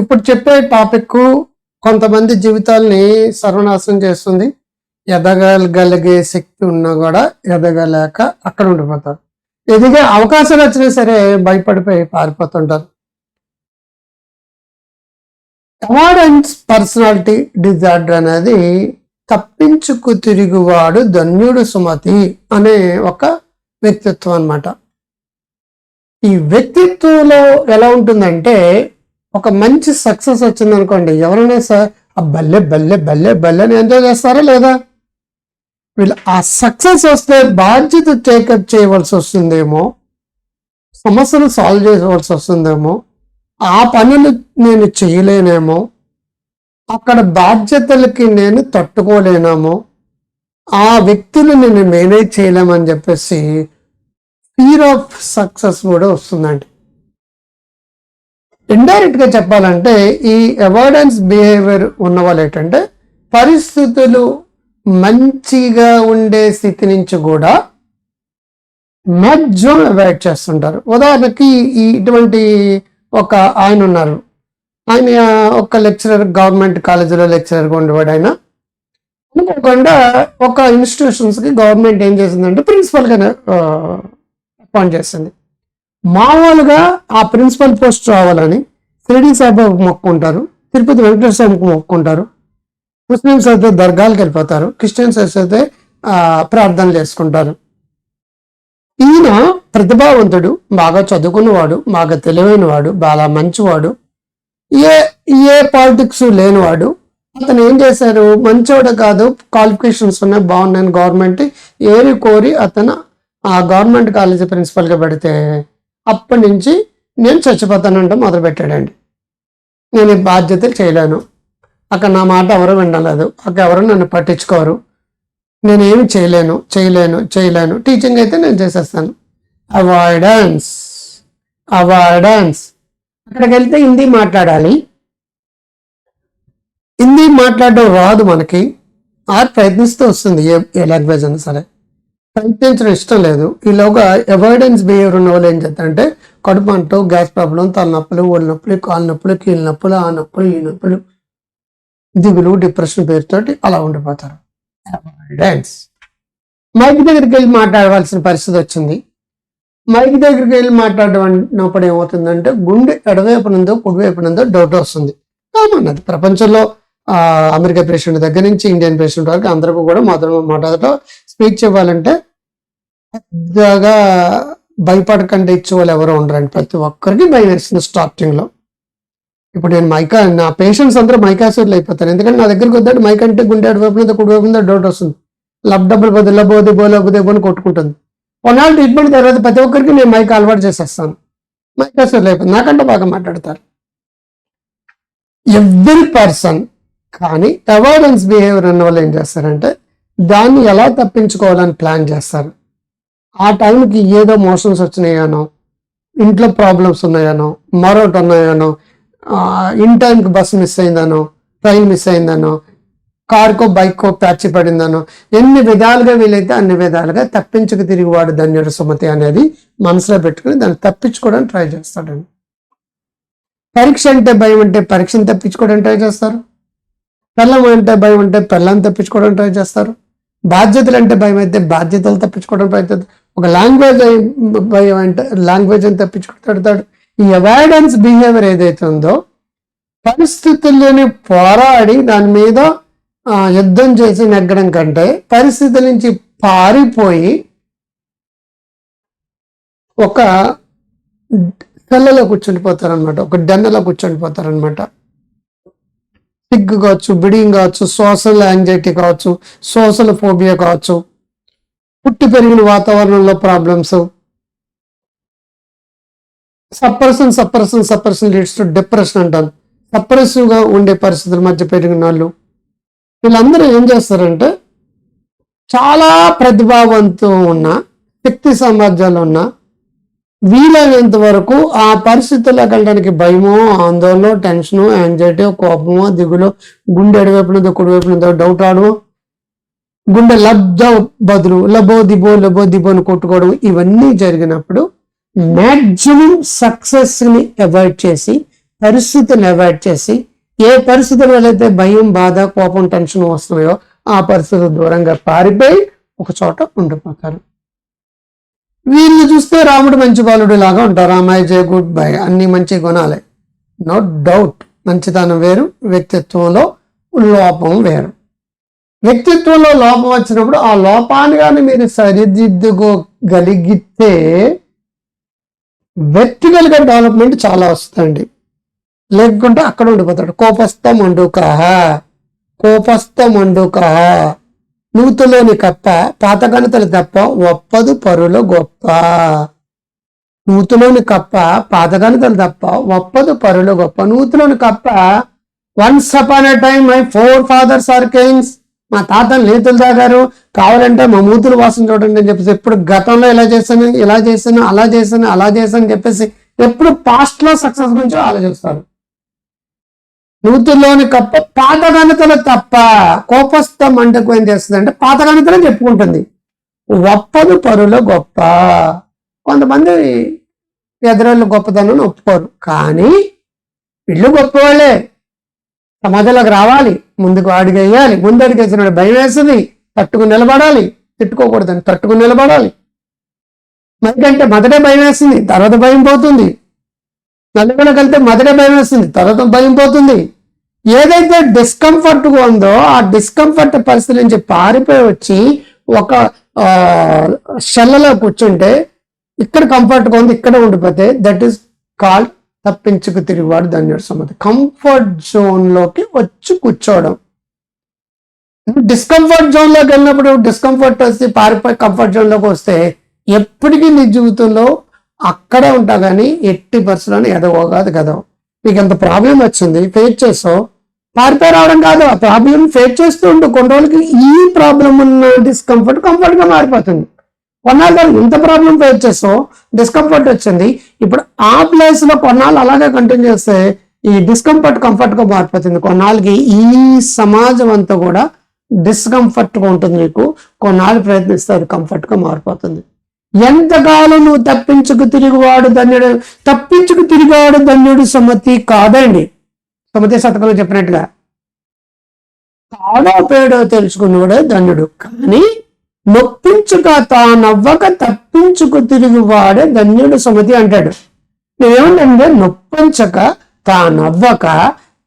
ఇప్పుడు చెప్పే టాపిక్ కొంతమంది జీవితాల్ని సర్వనాశనం చేస్తుంది. ఎదగగలిగే శక్తి ఉన్నా కూడా ఎదగలేక అక్కడ ఉండిపోతారు. ఎదిగే అవకాశాలు వచ్చినా సరే భయపడిపోయి పారిపోతుంటారు. అవార్డెన్స్ పర్సనాలిటీ డిజార్డర్ అనేది తప్పించుకు తిరుగువాడు ధన్యుడు సుమతి అనే ఒక వ్యక్తిత్వం అన్నమాట. ఈ వ్యక్తిత్వంలో ఎలా ఉంటుందంటే ఒక మంచి సక్సెస్ వచ్చింది అనుకోండి ఎవరైనా సార్ ఆ బల్లె బల్లె బల్లె బల్లెని ఎంజాయ్ చేస్తారా లేదా? వీళ్ళు ఆ సక్సెస్ వస్తే బాధ్యత టేకప్ చేయవలసి వస్తుందేమో సమస్యలు సాల్వ్ చేయవలసి వస్తుందేమో ఆ పనులు నేను చేయలేనేమో అక్కడ బాధ్యతలకి నేను తట్టుకోలేనేమో ఆ వ్యక్తులు నేను మేనేజ్ చేయలేమని చెప్పేసి ఫీర్ ఆఫ్ సక్సెస్ కూడా వస్తుందండి. ఇండైరెక్ట్గా చెప్పాలంటే ఈ అవార్డెన్స్ బిహేవియర్ ఉన్న వాళ్ళు ఏంటంటే పరిస్థితులు మంచిగా ఉండే స్థితి నుంచి కూడా మ్యాక్సిమం అవాయిడ్ చేస్తుంటారు. ఉదాహరణకి ఈ ఇటువంటి ఒక ఆయన ఉన్నారు. ఆయన ఒక లెక్చరర్ గవర్నమెంట్ కాలేజీలో లెక్చరర్గా ఉండేవాడు ఆయన. అనుకోకుండా ఒక ఇన్స్టిట్యూషన్స్కి గవర్నమెంట్ ఏం చేసిందంటే ప్రిన్సిపల్గా గా అపాయింట్ చేసింది మామూలుగా ఆ ప్రిన్సిపల్ పోస్ట్ రావాలని షిరిడి సాయిబాబాకు మొక్కుంటారు తిరుపతి వెంకటేశ్వర స్వామికి మొక్కుంటారు. ముస్లిమ్స్ అయితే దర్గాలకు వెళ్ళిపోతారు క్రిస్టియన్స్ అయితే ప్రార్థనలు చేసుకుంటారు. ఈయన ప్రతిభావంతుడు బాగా చదువుకున్నవాడు బాగా తెలివైనవాడు బాగా మంచివాడు. ఏ ఏ పాలిటిక్స్ లేనివాడు. అతను ఏం చేశారు? మంచివాడు కాదు క్వాలిఫికేషన్స్ ఉన్నాయి బాగున్నాయని గవర్నమెంట్ ఏరి కోరి అతను ఆ గవర్నమెంట్ కాలేజీ ప్రిన్సిపల్గా పెడితే అప్పటి నుంచి నేను చచ్చిపోతానంటూ మొదలు పెట్టాడండి నేను ఈ బాధ్యతలు చేయలేను. అక్కడ నా మాట ఎవరు వినలేదు. అక్కడ ఎవరు నన్ను పట్టించుకోరు. నేను చేయలేను చేయలేను చేయలేను. టీచింగ్ అయితే నేను చేసేస్తాను. Avoidance avoidance. అక్కడికి వెళ్తే హిందీ మాట్లాడాలి. హిందీ మాట్లాడడం రాదు మనకి. ఆ ప్రయత్నిస్తూ వస్తుంది ఏ ఏ లాంగ్వేజ్ అయినా సరే. ప్రయత్నించడం ఇష్టం లేదు. ఈలోగా అవాయిడెన్స్ బిహేవియర్ ఉన్న వాళ్ళు ఏం చేస్తారంటే కడుపు అంటూ గ్యాస్ ప్రాబ్లం తలనొప్పులు ఒళ్ళు నొప్పులు కాళ్ళ నొప్పులు కీళ్ళ నొప్పులు ఆ నొప్పులు ఈ నొప్పులు. దిగులు డిప్రెషన్ పేరుతోటి అలా ఉండిపోతారు. అవాయిడెన్స్ మైక్ దగ్గరికి వెళ్ళి మాట్లాడవలసిన పరిస్థితి వచ్చింది. మైక్ దగ్గరికి వెళ్ళి మాట్లాడినప్పుడు ఏమవుతుందంటే గుండె ఎడవైపు నుందో కుడివైపు నుందో డౌట్ వస్తుంది. కామన్ అది ప్రపంచంలో అమెరికా పేషెంట్ దగ్గర నుంచి ఇండియన్ పేషెంట్ వరకు అందరికీ కూడా మొదట మొదట స్పీచ్ ఇవ్వాలంటే పెద్దగా భయపడకుండా ఇచ్చే వాళ్ళు ఎవరు ఉండరండి. ప్రతి ఒక్కరికి భయం వేస్తుంది స్టార్టింగ్లో ఇప్పుడు నేను మైకా నా పేషెంట్స్ అందరూ మైకాసూర్లు అయిపోతారు. ఎందుకంటే నా దగ్గరికి వద్దాడు మైక్ అంటే గుండె అడివైపు వైపు మీద కుడి వైపు మీద డౌట్ వస్తుంది. లబ్ డబ్బులు పోతే లబోది బోలబోదే బోని కొట్టుకుంటుంది. కొన్నాళ్ళు ట్రీట్మెంట్ తర్వాత ప్రతి ఒక్కరికి నేను మైక్ అలవాటు చేసేస్తాను. మైకాసూర్లు అయిపోతుంది నాకంటే బాగా మాట్లాడతారు. ఎవ్రీ పర్సన్ కానీ అవాయిడెన్స్ బిహేవియర్ అన్న వాళ్ళు ఏం చేస్తారంటే దాన్ని ఎలా తప్పించుకోవాలని ప్లాన్ చేస్తారు. ఆ టైంకి ఏదో మోషన్స్ వచ్చినాయనో ఇంట్లో ప్రాబ్లమ్స్ ఉన్నాయనో మరొకటి ఉన్నాయనో ఇన్ టైంకి బస్సు మిస్ అయిందనో ట్రైన్ మిస్ అయిందనో కార్కో బైక్కో ప్యాచి పడిందనో ఎన్ని విధాలుగా వీలైతే అన్ని విధాలుగా తప్పించుకు తిరిగివాడు ధన్యుడు సుమతి అనేది మనసులో పెట్టుకుని దాన్ని తప్పించుకోవడానికి ట్రై చేస్తాడండి. పరీక్ష అంటే భయం అంటే పరీక్షను తప్పించుకోవడానికి ట్రై చేస్తారు. పెళ్ళం అంటే భయం అంటే పెళ్ళాన్ని తప్పించుకోవడానికి ట్రై చేస్తారు. బాధ్యతలు అంటే భయం అయితే బాధ్యతలు తప్పించుకోవడం ప్రయత్నం ఒక లాంగ్వేజ్ భయం అంటే లాంగ్వేజ్ అని తప్పించుకుంటాడు. ఈ అవాయిడెన్స్ బిహేవియర్ ఏదైతే ఉందో పరిస్థితుల్లోని పోరాడి దాని మీద యుద్ధం చేసి నెగ్గడం కంటే పరిస్థితుల నుంచి పారిపోయి ఒక సెల్లలో కూర్చుండిపోతారనమాట ఒక డెన్నలో కూర్చుండిపోతారనమాట సిగ్గు కావచ్చు బిడింగ్ కావచ్చు సోషల్ యాంగ్జైటీ కావచ్చు సోషల్ ఫోబియా కావచ్చు పుట్టి పెరిగిన వాతావరణంలో problems suppression suppression suppression leads to depression అంటాను సప్పరెసివ్గా ఉండే పరిస్థితుల మధ్య పెరిగిన వాళ్ళు. వీళ్ళందరూ ఏం చేస్తారంటే చాలా ప్రతిభావంతం ఉన్న శక్తి సామర్థ్యాలు ఉన్న వీలైనంత వరకు ఆ పరిస్థితుల్లోకి వెళ్ళడానికి భయమో ఆందోళన టెన్షను యాంగ్జైటీ కోపమో దిగులో గుండె ఎడవైపు నుందో కుడివైపు నుందో డౌట్ ఆడమో గుండె లబ్ధ బదులు లబో దిబో లబో దిబో అని కొట్టుకోవడం ఇవన్నీ జరిగినప్పుడు మ్యాక్సిమం సక్సెస్ని అవాయిడ్ చేసి పరిస్థితిని అవాయిడ్ చేసి ఏ పరిస్థితుల వల్ల అయితే భయం బాధ కోపం టెన్షన్ వస్తున్నాయో ఆ పరిస్థితులు దూరంగా పారిపోయి ఒక చోట ఉండిపోతారు. వీళ్ళు చూస్తే రాముడు మంచి బాలుడు లాగా ఉంటారు. అమ్మాయి జే గుడ్ బై అన్ని మంచి గుణాలే. నో డౌట్ మంచితనం వేరు వ్యక్తిత్వంలో లోపం వేరు. వ్యక్తిత్వంలో లోపం వచ్చినప్పుడు ఆ లోపాన్ని కానీ మీరు సరిదిద్దుకోగలిగితే వ్యక్తిగత డెవలప్మెంట్ చాలా వస్తుంది లేకుంటే అక్కడ ఉండిపోతాడు. కోపస్థ మండుక కోపస్థ మండుక నూతులోని కప్ప. పాత గణతలు తప్ప ఒప్పదు పరుల గొప్ప. నూతులోని కప్ప. పాత గణతలు తప్ప ఒప్పదు పరుల గొప్ప. నూతులోని కప్ప. Once upon a time my forefathers are kings మా తాతలు నీతులు తాగారు కావాలంటే మా మూతులు వాసన చూడండి అని చెప్పేసి ఎప్పుడు గతంలో ఇలా చేశాను ఇలా చేశాను అలా చేశాను అలా చేశాను అని చెప్పేసి ఎప్పుడు పాస్ట్లో సక్సెస్ గురించి ఆలోచిస్తారు. నూతుల్లోని కప్ప పాత తప్ప కోపస్థ మంటకు ఏం చేస్తుంది అంటే పాత గణతలు చెప్పుకుంటుంది. ఒప్పదు పరుల గొప్ప. కొంతమంది ఎదురోళ్ళు గొప్పతనం ఒప్పుకోరు. కానీ వీళ్ళు గొప్పవాళ్ళే. సమాజంలోకి రావాలి ముందుకు అడుగు వేయాలి ముందు అడుగు వేసిన భయం వేస్తుంది తట్టుకుని నిలబడాలి తిట్టుకోకూడదని తట్టుకుని నిలబడాలి. మనకంటే మొదటే భయం వేస్తుంది తర్వాత భయం పోతుంది. నలుగురికి వెళ్తే మొదటే భయం వేస్తుంది తర్వాత భయం పోతుంది. ఏదైతే డిస్కంఫర్ట్గా ఉందో ఆ డిస్కంఫర్ట్ పరిస్థితి నుంచి పారిపోయి వచ్చి ఒక షెల్లలో కూర్చుంటే ఇక్కడ కంఫర్ట్గా ఉంది ఇక్కడ ఉండిపోతే దట్ ఈస్ కాల్డ్ తప్పించుకు తిరిగివాడు ధన్యుడు సమ్మతి కంఫర్ట్ జోన్లోకి వచ్చి కూర్చోవడం. డిస్కంఫర్ట్ జోన్లోకి వెళ్ళినప్పుడు డిస్కంఫర్ట్ వస్తే పారిపోయి కంఫర్ట్ జోన్లోకి వస్తే ఎప్పటికీ నీ జీవితంలో అక్కడే ఉంటా కానీ ఎట్టి పరిస్థితుల్లో ఎదగోగాదు కదా. నీకు ఎంత ప్రాబ్లం వచ్చింది? ఫేస్ చేసావు పారిపోయి రావడం కాదు. ఆ ప్రాబ్లం ఫేస్ చేస్తూ ఉండు. కొన్ని రోజులకి ఈ ప్రాబ్లం ఉన్న డిస్కంఫర్ట్ కంఫర్ట్గా మారిపోతుంది. కొన్నాళ్ళు దానికి ఇంత ప్రాబ్లం ఫేస్ చేస్తావు డిస్కంఫర్ట్ వచ్చింది. ఇప్పుడు ఆ ప్లేస్లో కొన్నాళ్ళు అలాగే కంటిన్యూ చేస్తే ఈ డిస్కంఫర్ట్ కంఫర్ట్గా మారిపోతుంది కొన్నాళ్ళకి ఈ సమాజం అంతా కూడా డిస్కంఫర్ట్గా ఉంటుంది నీకు కొన్నాళ్ళు ప్రయత్నిస్తే అది కంఫర్ట్ మారిపోతుంది. ఎంతకాలం నువ్వు తప్పించుకు తిరిగివాడు ధన్యుడు తప్పించుకు తిరిగాడు ధన్యుడు సమ్మతి కాదండి. సమ్మతి శతకంలో చెప్పినట్టుగా. కాడో పేడో తెలుసుకున్నవాడే ధన్యుడు. కానీ నొప్పించుక తానవ్వక తప్పించుకు తిరిగివాడే ధన్యుడు సుమతి అంటాడు. ఏమంటే నొప్పించక తానవ్వక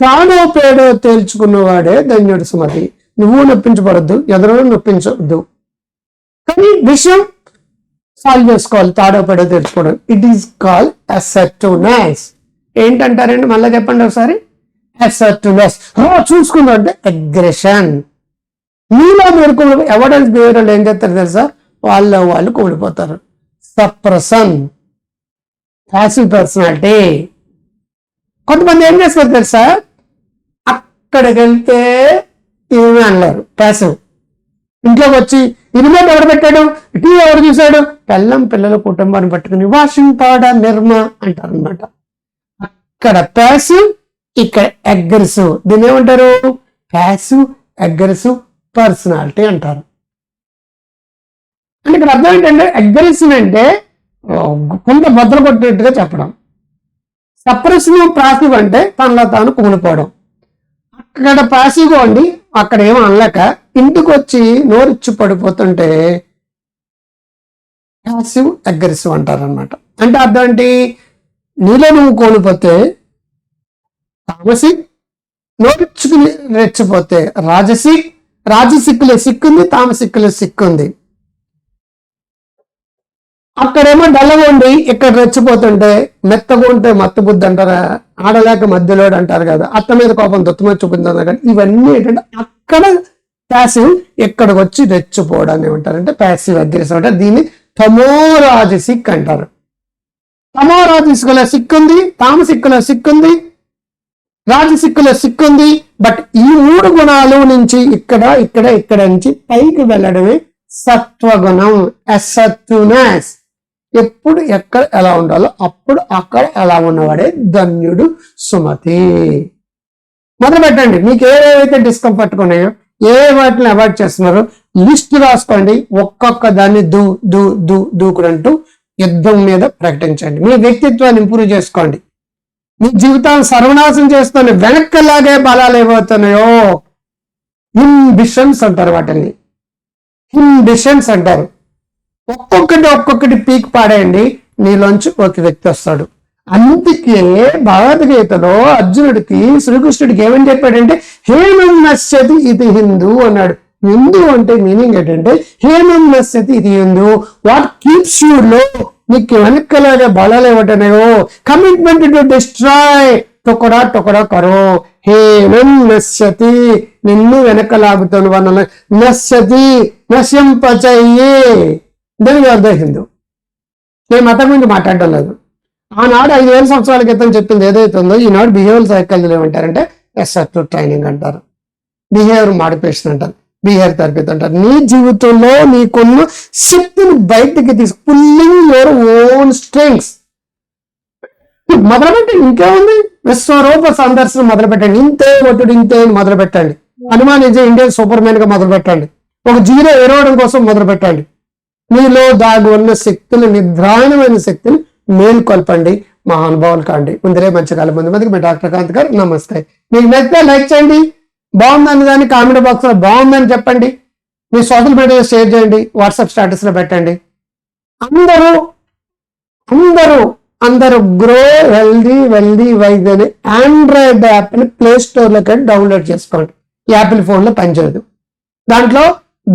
తాడో పేడో తేల్చుకున్నవాడే ధన్యుడు సుమతి. నువ్వు నొప్పించబడద్దు ఎదరో నొప్పించవద్దు కానీ విషయం సాల్వ్ చేసుకోవాలి తాడో పేడో తెలుసుకోవడం ఇట్ ఈస్ కాల్ అసెప్టివ్నెస్ ఏంటంటారండి? మళ్ళీ చెప్పండి ఒకసారి. అసెప్టివ్నెస్ చూసుకుందాం అంటే అగ్రెషన్ మీలో మీరు ఎవిడెన్స్ బిహేవియర్ ఏం చేస్తారు తెలుసా? వాళ్ళ వాళ్ళు కుమిడిపోతారు సప్రసన్ ఫ్యాసివ్ పర్సనాలిటీ కొంతమంది ఏం చేస్తారు తెలుసా? అక్కడికి వెళ్తే ఏమీ అనలేరు. ప్యాసివ్ ఇంట్లోకి వచ్చి రిమోట్ ఎవరు పెట్టాడు? టీవీ ఎవరు చూశాడు? పెళ్ళం పిల్లల కుటుంబాన్ని పట్టుకుని వాషింగ్ పౌడర్ నిర్మ అంటారు అనమాట అక్కడ ప్యాసివ్ ఇక్కడ అగ్రెసివ్ దీని ఏమంటారు? ప్యాసివ్ అగ్రెసివ్ పర్సనాలిటీ అంటారు. అంటే ఇక్కడ అర్థం ఏంటంటే అగ్రెసివ్ అంటే కొంత బద్దలు కొట్టినట్టుగా చెప్పడం. సప్రెసివ్ ప్రాసివ్ అంటే తనలో తాను కూలిపోవడం అక్కడ పాసివ్గా ఉండి అక్కడ ఏమో అనలేక ఇంటికి వచ్చి నోరిచ్చి పడిపోతుంటే పాసివ్ అగ్రెసివ్ అంటారనమాట అంటే అర్థం ఏంటి? నీలో నువ్వు కోల్పోతే తామసి నోరిచ్చుకుని రెచ్చిపోతే రాజసి రాజు రాజసిక్కులే సిక్కుంది తామ సిక్కులే సిక్కుంది. అక్కడేమో డల్లగుండి ఇక్కడ రెచ్చిపోతుంటే మెత్తగా ఉంటే మత్తబుద్ధి అంటారా? ఆడలేక మధ్యలోడు అంటారు కదా అత్త మీద కోపం దొత్తు చూపించారు కానీ ఇవన్నీ ఏంటంటే అక్కడ ప్యాసివ్ ఇక్కడికి వచ్చి రెచ్చిపోవడం అని ఏమంటారంటే ప్యాసివ్ అగ్రెసివ్ అంటారు దీన్ని తమోరాజసిక్ అంటారు. తమోరాజసిక్కుల సిక్కుంది తామసిక్కుల సిక్కుంది రాజసిక్కుల సిక్కుంది బట్ ఈ మూడు గుణాలు నుంచి ఇక్కడ ఇక్కడ ఇక్కడ నుంచి పైకి వెళ్ళడమే సత్వగుణం అసత్తునెస్. ఎప్పుడు ఎక్కడ ఎలా ఉండాలో అప్పుడు అక్కడ ఎలా ఉన్నవాడే ధన్యుడు సుమతి. మొదలు పెట్టండి. మీకు ఏవైతే డిస్కంఫర్ట్ ఉన్నాయో ఏ వాటిని అవాయిడ్ చేస్తున్నారో లిస్ట్ రాసుకోండి. ఒక్కొక్క దాన్ని దూ దూ దూ దూకుడంటూ యుద్ధం మీద ప్రకటించండి. మీ వ్యక్తిత్వాన్ని ఇంప్రూవ్ చేసుకోండి. నీ జీవితాన్ని సర్వనాశం చేస్తున్న వెనక్కలాగే బలాలు ఏమవుతున్నాయో ఇన్బిషన్స్ అంటారు వాటిని. ఇన్బిషన్స్ అంటారు. ఒక్కొక్కటి ఒక్కొక్కటి పీక్ పాడేయండి. నీలోంచి ఒక వ్యక్తి వస్తాడు. అందుకే భగవద్గీతలో అర్జునుడికి శ్రీకృష్ణుడికి ఏమని చెప్పాడంటే హేమం నశ్యతి ఇది హిందూ అన్నాడు. హిందూ అంటే మీనింగ్ ఏంటంటే హేమం నశ్యతి ఇది హిందూ. వాట్ కీప్స్ యూ లో? నీకు వెనక్కలాగే బలాలు ఇవ్వటనేవో కమిట్మెంట్ టు డిస్ట్రాయ్ టొకడా టొకడా కరో. హేమం నశ్యతి. నిన్ను వెనకలాగుతాను వనల నశ్యతి. నశింపచయ్యే దానికి అర్థం హిందూ నేను మతం గురించి మాట్లాడడం లేదు. ఆనాడు ఐదు వేల సంవత్సరాల క్రితం చెప్పింది ఏదైతే ఉందో ఈనాడు బిహేవియర్ సైకాలజీలో ఏమంటారంటే ఎస్ఆర్ ట్రైనింగ్ అంటారు. బిహేవియర్ మాడిఫికేషన్ అంటారు. బిహేవియర్ థెరపీ అంటారు. నీ జీవితంలో నీకున్న శక్తిని బయటికి తీసు పుల్లింగ్ యువర్ ఓన్ స్ట్రెంగ్స్ మొదలుపెట్టండి ఇంకేముంది? విశ్వరూప సందర్శనం మొదలు పెట్టండి ఇంతే ఒట్టుడు ఇంతే మొదలు పెట్టండి అనుమానించే ఇండియన్ సూపర్ మ్యాన్గా మొదలు పెట్టండి ఒక జీరో ఎరవడం కోసం మొదలు పెట్టండి మీలో దాగి ఉన్న శక్తులు నిద్రాణమైన శక్తిని మేల్కొల్పండి. మహానుభావులు కాండి. ముందరే మంచి కాలం ముందు మందికి మీ డాక్టర్ కాంత్ గారు నమస్తే. మీకు నచ్చితే లైక్ చేయండి. బాగుందని దాన్ని కామెంట్ బాక్స్లో బాగుందని చెప్పండి. మీ సోషల్ మీడియాలో షేర్ చేయండి. వాట్సాప్ స్టేటస్లో పెట్టండి. అందరూ అందరూ అందరూ గ్రో హెల్దీ వెల్దీ వైజ్ అని ఆండ్రాయిడ్ యాప్ని ప్లే స్టోర్లోకి డౌన్లోడ్ చేసుకోండి. యాపిల్ ఫోన్లో పనిచేయదు. దాంట్లో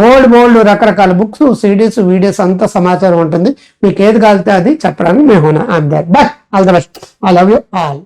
బోల్డ్ బోల్డ్ రకరకాల బుక్స్ సిడీస్ వీడియోస్ అంతా సమాచారం ఉంటుంది. మీకు ఏది కాలితే అది చెప్పడానికి మేము I'm that but all the best I love you all